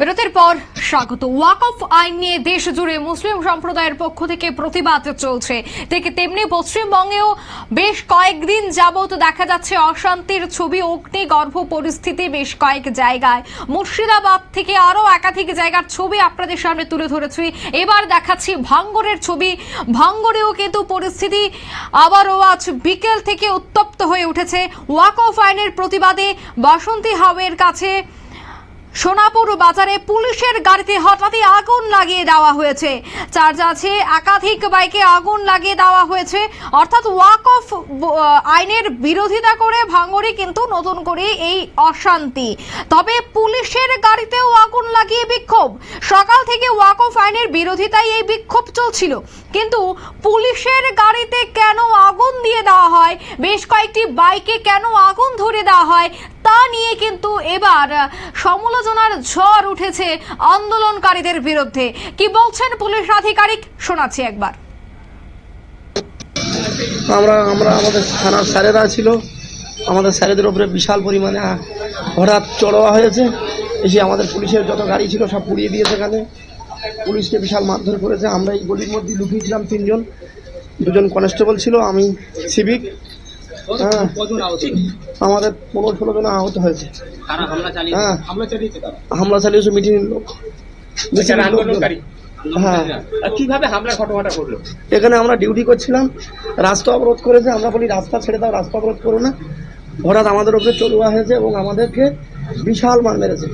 বিরতির পর স্বাগত। ওয়াক অফ আইন নিয়ে দেশ জুড়ে মুসলিম সম্প্রদায়ের পক্ষ থেকে প্রতিবাদ চলছে। ঠিক তেমনি পশ্চিমবঙ্গেও বেশ কয়েকদিন যাবত দেখা যাচ্ছে অশান্তির ছবি, অগ্নিগর্ভ পরিস্থিতি বেশ কয়েক জায়গায়। মুর্শিদাবাদ থেকে আরও একাধিক জায়গার ছবি আপনাদের সামনে তুলে ধরেছি। এবার দেখাচ্ছি ভাঙ্গরের ছবি। ভাঙ্গরেও কিন্তু পরিস্থিতি আবারও আজ বিকেল থেকে উত্তপ্ত হয়ে উঠেছে। ওয়াক অফ আইনের প্রতিবাদে বাসন্তী হাওয়ের কাছে সোনাপুর বাজারে পুলিশের গাড়িতে হঠাৎই আগুন লাগিয়ে দেওয়া হয়েছে। চার্জ আছে, একাধিক বাইকে আগুন লাগিয়ে দেওয়া হয়েছে। অর্থাৎ ওয়াক অফ আইনের বিরোধিতা করে ভাঙড়ে কিন্তু নতুন করে এই অশান্তি। তবে পুলিশের গাড়িতেও আগুন লাগিয়ে বিক্ষোভ। সকাল থেকে ওয়াক অফ আইনের বিরোধিতায় এই বিক্ষোভ চলছিল। কিন্তু পুলিশের গাড়িতে কেন আগুন দিয়ে দেওয়া হয়? বেশ কয়েকটি বাইকে কেন আগুন ধরে দেওয়া হয়? তা নিয়ে কিন্তু এবার সমালোচনার ঝড় উঠেছে আন্দোলনকারীদের বিরুদ্ধে। কি বলছেন পুলিশ আধিকারিক? শোনাচ্ছি একবার। আমরা আমরা আমাদের থানার স্যারেরা ছিল। আমাদের স্যারেদের উপরে বিশাল পরিমাণে হঠাৎ চড়োয়া হয়েছে। এসে আমাদের পুলিশের যত গাড়ি ছিল সব পুড়িয়ে দিয়েছে এখানে পুলিশকে বিশাল মারধর করেছে। আমরা এই গলির মধ্যে লুকিয়েছিলাম তিনজন। দুজন কনস্টেবল ছিল, আমি সিভিক হ্যাঁ। আমাদের পনেরো ষোলো জন আহত হয়েছে। চালিয়ে হ্যাঁ। হামলা চালিয়েছে মিটিং লোক। হ্যাঁ। কীভাবে হামলার ঘটনাটা ঘটলো? এখানে আমরা ডিউটি করছিলাম। রাস্তা অবরোধ করেছে। আমরা বলি রাস্তা ছেড়ে দাও রাস্তা অবরোধ করো না। হঠাৎ আমাদের উপরে চড়ুয়া হয়েছে এবং আমাদেরকে বিশাল মার মেরেছে।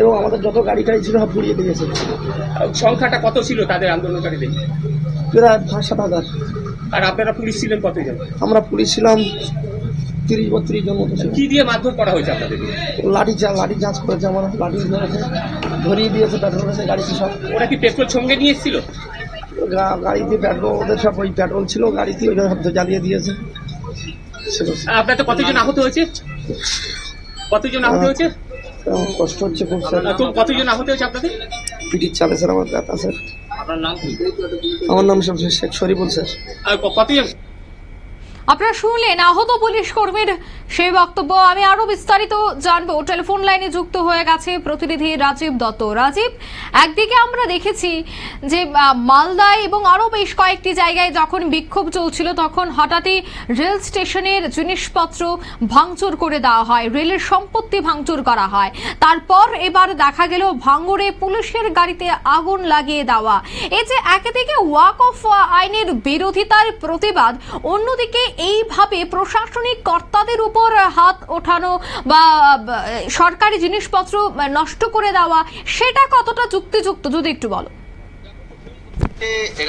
এবং আমাদের যত গাড়ি টাড়ি ছিল সব পুড়িয়ে দিয়েছে। সংখ্যাটা কত ছিল তাদের আন্দোলনকারীদের? প্রায় সাত হাজার। আর আপনারা পুলিশ ছিলেন কতজন? আমরা পুলিশ ছিলাম তিরিশ বত্রিশ জন মতো কি দিয়ে মারধর করা হয়েছে আপনাদের? লাঠি চা লাঠি চার্জ করেছে আমার লাঠি ধরেছে ধরিয়ে দিয়েছে পেট্রোল করেছে গাড়িতে সব। ওরা কি পেট্রোল সঙ্গে নিয়ে এসেছিল? গাড়িতে পেট্রোল ওদের সব ওই পেট্রোল ছিল গাড়িতে ওই সব জ্বালিয়ে দিয়েছে। আর আপনাদের কতজন আহত হয়েছে? কতজন আহত হয়েছে? কষ্ট হচ্ছে খুব কতজন আহত হয়েছে আপনাদের? পিটির চাপে স্যার আমার ব্যথা স্যার। আপনার আমার নাম শামসুর শেখ শরীফুল স্যার। আর ক- কতজন আপনারা শুনলেন আহত পুলিশ কর্মীর সেই বক্তব্য। আমি আরও বিস্তারিত জানব। টেলিফোন লাইনে যুক্ত হয়ে গেছে প্রতিনিধি রাজীব দত্ত। রাজীব, একদিকে আমরা দেখেছি যে মালদায় এবং আরও বেশ কয়েকটি জায়গায় যখন বিক্ষোভ চলছিল, তখন হঠাৎই রেল স্টেশনের জিনিসপত্র ভাঙচুর করে দেওয়া হয়, রেলের সম্পত্তি ভাঙচুর করা হয়। তারপর এবার দেখা গেল ভাঙড়ে পুলিশের গাড়িতে আগুন লাগিয়ে দেওয়া। এই যে, একদিকে ওয়াক অফ আইনের বিরোধিতার প্রতিবাদ, অন্যদিকে এইভাবে প্রশাসনিক কর্তাদের উপর হাত ওঠানো বা সরকারি জিনিসপত্র নষ্ট করে দেওয়া, সেটা কতটা যুক্তিযুক্ত? যদি একটু বলো।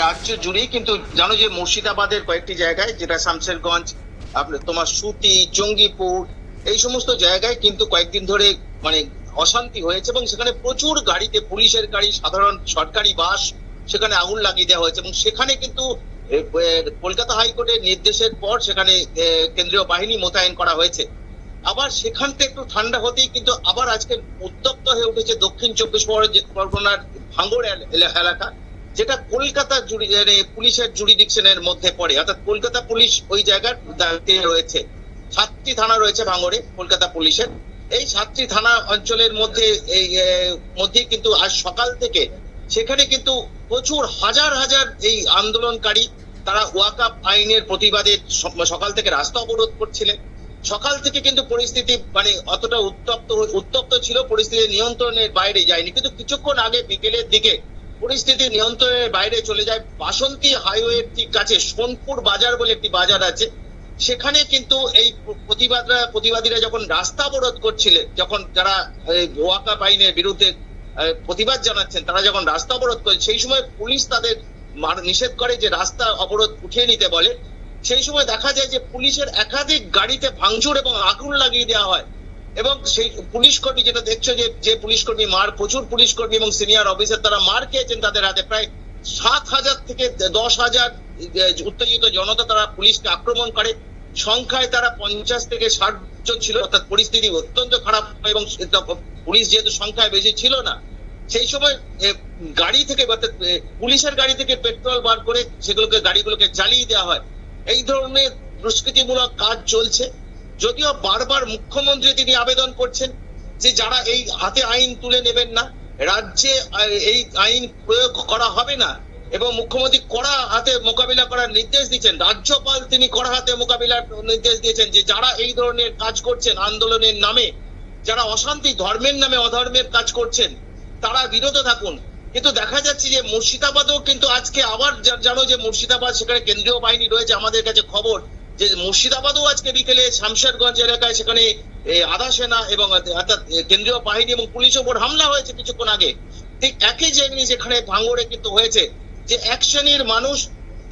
রাজ্য জুড়েই কিন্তু, জানো যে মুর্শিদাবাদের কয়েকটি জায়গায়, যেটা শামশেরগঞ্জ তোমার সুতি, জঙ্গিপুর, এই সমস্ত জায়গায় কিন্তু কয়েকদিন ধরে মানে অশান্তি হয়েছে এবং সেখানে প্রচুর গাড়িতে পুলিশের গাড়ি, সাধারণ সরকারি বাস, সেখানে আগুন লাগিয়ে দেওয়া হয়েছে এবং সেখানে কিন্তু কলকাতা হাইকোর্টের নির্দেশের পর সেখানে কেন্দ্রীয় বাহিনী মোতায়েন করা হয়েছে। আবার সেখান থেকে একটু ঠান্ডা হতেই কিন্তু আবার আজকে উত্তপ্ত হয়ে উঠেছে দক্ষিণ চব্বিশ পরগ- পরগনার ভাঙ্গর এল- এল- এলাকা, যেটা কলকাতা মানে পুলিশের জুরিডিকশনের মধ্যে পড়ে। অর্থাৎ কলকাতা পুলিশ ওই জায়গার দায়িত্বে রয়েছে। সাতটি থানা রয়েছে ভাঙড়ে কলকাতা পুলিশের। এই সাতটি থানা অঞ্চলের মধ্যে, এই মধ্যে কিন্তু আজ সকাল থেকে সেখানে কিন্তু প্রচুর হাজার হাজার এই আন্দোলনকারী তারা ওয়াকাপ আইনের প্রতিবাদে সকাল থেকে রাস্তা অবরোধ করছিলেন। সকাল থেকে কিন্তু পরিস্থিতি মানে অতটা উত্তপ্ত উত্তপ্ত ছিল, পরিস্থিতি নিয়ন্ত্রণের বাইরে যায়নি। কিন্তু কিছুক্ষণ আগে বিকেলের দিকে পরিস্থিতি নিয়ন্ত্রণের বাইরে চলে যায় বাসন্তী হাইওয়ের ঠিক কাছে, সোনপুর বাজার বলে একটি বাজার আছে। সেখানে কিন্তু এই প্রতিবাদরা, প্রতিবাদীরা যখন রাস্তা অবরোধ করছিলেন, যখন যারা ওয়াকাপ আইনের বিরুদ্ধে প্রতিবাদ জানাচ্ছেন। তারা যখন রাস্তা অবরোধ করে সেই সময় পুলিশ তাদের নিষেধ করে যে রাস্তা অবরোধ উঠিয়ে নিতে বলে। সেই সময় দেখা যায় যে পুলিশের একাধিক গাড়িতে ভাঙচুর এবং আগুন লাগিয়ে দেওয়া হয়। এবং সেই পুলিশ কর্মী যেটা দেখছ যে যে পুলিশ কর্মী মার, প্রচুর পুলিশ কর্মী এবং সিনিয়র অফিসার তারা মার খেয়েছেন তাদের হাতে। প্রায় সাত হাজার থেকে দশ হাজার উত্তেজিত জনতা তারা পুলিশকে আক্রমণ করে। সংখ্যায় তারা পঞ্চাশ থেকে ষাট জন ছিল। অর্থাৎ পরিস্থিতি অত্যন্ত খারাপ এবং পুলিশ যেহেতু সংখ্যায় বেশি ছিল না সেই সময় গাড়ি থেকে এ, পুলিশের গাড়ি থেকে পেট্রোল বার করে সেগুলোকে গাড়িগুলোকে চালিয়ে দেওয়া হয়। এই ধরনের দুষ্কৃতিমূলক কাজ চলছে। যদিও বারবার মুখ্যমন্ত্রী তিনি আবেদন করছেন যে যারা এই হাতে আইন তুলে নেবেন না রাজ্যে এই আইন প্রয়োগ করা হবে না এবং মুখ্যমন্ত্রী কড়া হাতে মোকাবিলা করার নির্দেশ দিচ্ছেন রাজ্যপাল তিনি কড়া হাতে মোকাবিলার নির্দেশ দিয়েছেন যে যারা এই ধরনের কাজ করছেন আন্দোলনের নামে যারা অশান্তি ধর্মের নামে অধর্মের কাজ করছেন তারা বিরত থাকুন। কিন্তু দেখা যাচ্ছে যে মুর্শিদাবাদেও কিন্তু আজকে আবার জানো যে মুর্শিদাবাদ, সেখানে কেন্দ্রীয় বাহিনী রয়েছে আমাদের কাছে খবর যে মুর্শিদাবাদেও আজকে বিকেলে শামশেরগঞ্জ এলাকায় সেখানে আধা সেনা এবং অর্থাৎ কেন্দ্রীয় বাহিনী এবং পুলিশের উপর হামলা হয়েছে কিছুক্ষণ আগে। ঠিক একই জিনিস এখানে ভাঙড়ে কিন্তু হয়েছে যে এক শ্রেণির মানুষ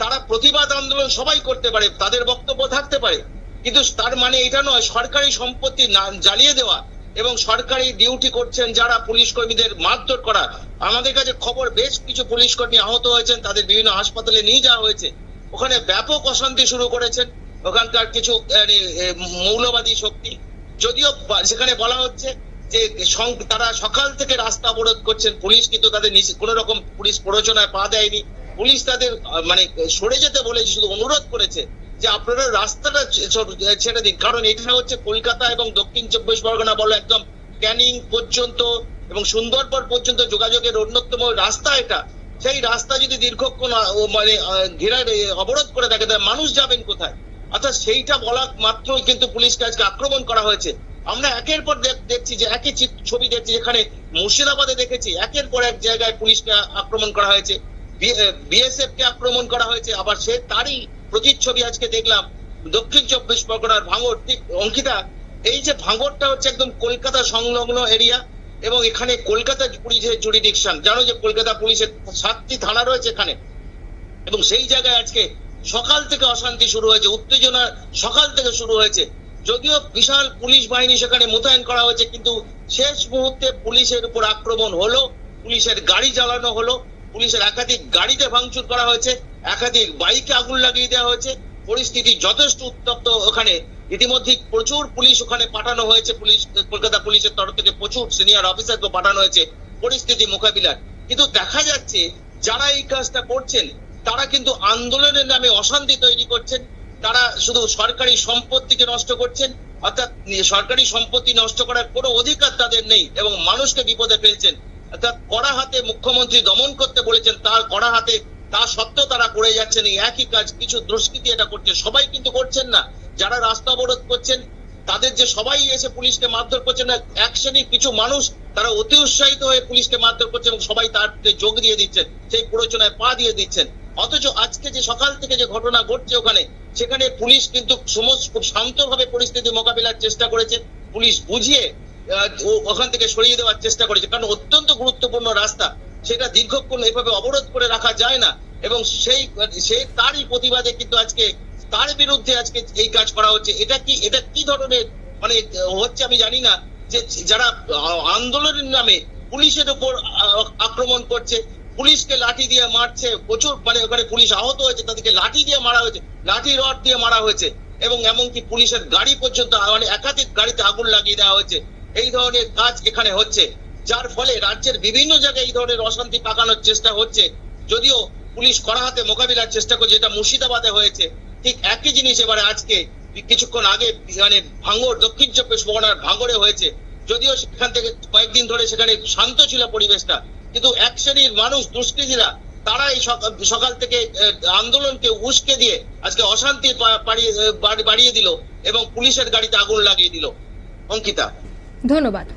তারা প্রতিবাদ আন্দোলন সবাই করতে পারে, তাদের বক্তব্য থাকতে পারে। কিন্তু তার মানে এটা নয়, সরকারি সম্পত্তি জ্বালিয়ে দেওয়া। এবং সরকারি ডিউটি করছেন যারা পুলিশ কর্মীদের মারধর করা। আমাদের কাছে খবর বেশ কিছু পুলিশ কর্মী আহত হয়েছেন, তাদের বিভিন্ন হাসপাতালে নিয়ে যাওয়া হয়েছে। ওখানে ব্যাপক অশান্তি শুরু করেছেন। ওখানকার কিছু মৌলবাদী শক্তি। যদিও সেখানে বলা হচ্ছে যে তারা সকাল থেকে রাস্তা অবরোধ করছেন। পুলিশ কিন্তু তাদের কোন রকম পুলিশ প্ররোচনায় পা দেয়নি। পুলিশ তাদের মানে সরে যেতে বলেছে, শুধু অনুরোধ করেছে যে আপনারা রাস্তাটা ছেড়ে দিন। কারণ এটা হচ্ছে কলকাতা এবং দক্ষিণ চব্বিশ পরগনা বলো একদম ক্যানিং পর্যন্ত এবং সুন্দরবন পর্যন্ত যোগাযোগের অন্যতম রাস্তা এটা। সেই রাস্তা যদি দীর্ঘক্ষণ মানে ঘেরা অবরোধ করে থাকে, তাহলে মানুষ যাবেন কোথায়? অর্থাৎ সেইটা বলা মাত্রই কিন্তু পুলিশকে আজকে আক্রমণ করা হয়েছে। আমরা একের পর দেখছি যে, একই ছবি দেখছি যেখানে মুর্শিদাবাদে দেখেছি, একের পর এক জায়গায় পুলিশকে আক্রমণ করা হয়েছে। বিএসএফ কে আক্রমণ করা হয়েছে, আবার সে তারই প্রতিচ্ছবি আজকে দেখলাম। দক্ষিণ চব্বিশ পরগনার ভাঙড়, ঠিক অঙ্কিতা, এই যে ভাঙড়টা হচ্ছে একদম কলকাতা সংলগ্ন এরিয়া এবং এখানে কলকাতা পুলিশের জুরিডিকশন জানো যে কলকাতা পুলিশের সাতটি থানা রয়েছে এখানে। এবং সেই জায়গায় আজকে সকাল থেকে অশান্তি শুরু হয়েছে, উত্তেজনা সকাল থেকে শুরু হয়েছে। যদিও বিশাল পুলিশ বাহিনী সেখানে মোতায়েন করা হয়েছে, কিন্তু শেষ মুহূর্তে পুলিশের উপর আক্রমণ হলো, পুলিশের গাড়ি জ্বালানো হলো, পুলিশের একাধিক গাড়িতে ভাঙচুর করা হয়েছে। একাধিক বাইকে আগুন লাগিয়ে দেওয়া হয়েছে। পরিস্থিতি যথেষ্ট উত্তপ্ত ওখানে। ইতিমধ্যে প্রচুর পুলিশ ওখানে পাঠানো হয়েছে। পুলিশ, কলকাতা পুলিশের তরফ থেকে প্রচুর সিনিয়র অফিসারকে পাঠানো হয়েছে পরিস্থিতি মোকাবিলার। কিন্তু দেখা যাচ্ছে, যারা এই কাজটা করছেন, তারা কিন্তু আন্দোলনের নামে অশান্তি তৈরি করছেন। তারা শুধু সরকারি সম্পত্তিকে নষ্ট করছেন, অর্থাৎ সরকারি সম্পত্তি নষ্ট করার কোনো অধিকার তাদের নেই এবং মানুষকে বিপদে ফেলছেন। অর্থাৎ কড়া হাতে মুখ্যমন্ত্রী দমন করতে বলেছেন, তার কড়া হাতে তা সত্ত্বেও তারা করে যাচ্ছেন এই একই কাজ, কিছু দুষ্কৃতি এটা করছে। সবাই কিন্তু করছেন না। যারা রাস্তা অবরোধ করছেন, তাদের যে সবাই এসে পুলিশকে মারধর করছে না এক শ্রেণির কিছু মানুষ তারা অতি উৎসাহিত হয়ে পুলিশকে মারধর করছে এবং সবাই তার যোগ দিয়ে দিচ্ছেন, সেই প্ররোচনায় পা দিয়ে দিচ্ছেন। অথচ আজকে যে সকাল থেকে যে ঘটনা ঘটছে ওখানে, সেখানে পুলিশ কিন্তু সমস্ত খুব শান্তভাবে পরিস্থিতি মোকাবিলার চেষ্টা করেছে। পুলিশ বুঝিয়ে ওখান থেকে সরিয়ে দেওয়ার চেষ্টা করেছে। কারণ অত্যন্ত গুরুত্বপূর্ণ রাস্তা। সেটা দীর্ঘক্ষণ এভাবে অবরোধ করে রাখা যায় না। এবং সেই সেই তারই প্রতিবাদে কিন্তু আজকে, তার বিরুদ্ধে আজকে এই কাজ করা হচ্ছে। এটা কি এটা কি ধরনের মানে হচ্ছে আমি জানি না, যে যারা আন্দোলনের নামে পুলিশের উপর আক্রমণ করছে, পুলিশকে লাঠি দিয়ে মারছে, প্রচুর মানে ওখানে পুলিশ আহত হয়েছে, তাদেরকে লাঠি দিয়ে মারা হয়েছে, লাঠি রড দিয়ে মারা হয়েছে, এবং এমনকি পুলিশের গাড়ি পর্যন্ত মানে একাধিক গাড়িতে আগুন লাগিয়ে দেওয়া হয়েছে। এই ধরনের কাজ এখানে হচ্ছে। যার ফলে রাজ্যের বিভিন্ন জায়গায় এই ধরনের অশান্তি পাকানোর চেষ্টা হচ্ছে। যদিও পুলিশ কড়া হাতে মোকাবিলার চেষ্টা করছে, যেটা মুর্শিদাবাদে হয়েছে। ঠিক একই জিনিস এবারে আজকে, কিছুক্ষণ আগে মানে ভাঙড়, দক্ষিণ চব্বিশ পরগনার ভাঙড়ে হয়েছে। যদিও সেখান থেকে কয়েকদিন ধরে সেখানে শান্ত ছিল পরিবেশটা। কিন্তু এক শ্রেণির মানুষ, দুষ্কৃতীরা, তারা এই সকাল থেকে আন্দোলনকে উস্কে দিয়ে আজকে অশান্তি বাড়িয়ে দিল এবং পুলিশের গাড়িতে আগুন লাগিয়ে দিল। অঙ্কিতা। ধন্যবাদ।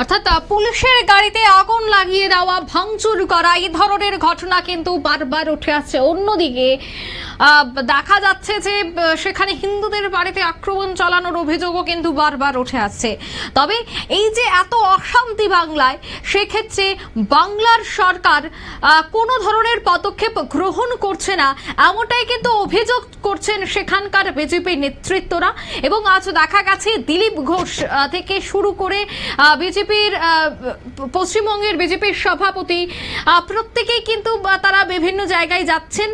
অর্থাৎ পুলিশের গাড়িতে আগুন লাগিয়ে দেওয়া, ভাঙচুর করা, এই ধরনের ঘটনা কিন্তু বারবার উঠে আসছে। অন্যদিকে দেখা যাচ্ছে যে সেখানে হিন্দুদের বাড়িতে আক্রমণ চালানোর অভিযোগও কিন্তু বারবার উঠে আসছে। তবে এই যে এত অশান্তি বাংলায়, সেক্ষেত্রে বাংলার সরকার কোনো ধরনের পদক্ষেপ গ্রহণ করছে না, এমনটাই কিন্তু অভিযোগ করছেন সেখানকার বিজেপি নেতৃত্বরা। এবং আজ দেখা গেছে, দিলীপ ঘোষ থেকে শুরু করে বিজেপির পশ্চিমবঙ্গের বিজেপির সভাপতি প্রত্যেকেই কিন্তু তারা বিভিন্ন জায়গায় যাচ্ছেন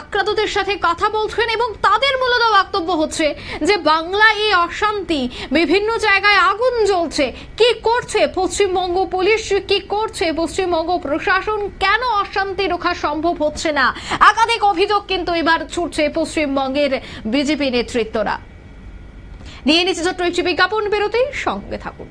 আক্রান্তদের সাথে কথা বলছেন এবং তাদের মূলত বক্তব্য হচ্ছে যে বাংলা এই অশান্তি, বিভিন্ন জায়গায় আগুন জ্বলছে, কি করছে পশ্চিমবঙ্গ পুলিশ, কি করছে পশ্চিমবঙ্গ প্রশাসন, কেন অশান্তি রক্ষা সম্ভব হচ্ছে না? একাধিক অভিযোগ কিন্তু এবার ছুটছে পশ্চিমবঙ্গের বিজেপি নেতৃত্বরা। নিয়ে নিচ্ছে ছোট্ট একটি বিজ্ঞাপন বেরোতেই সঙ্গে থাকুন।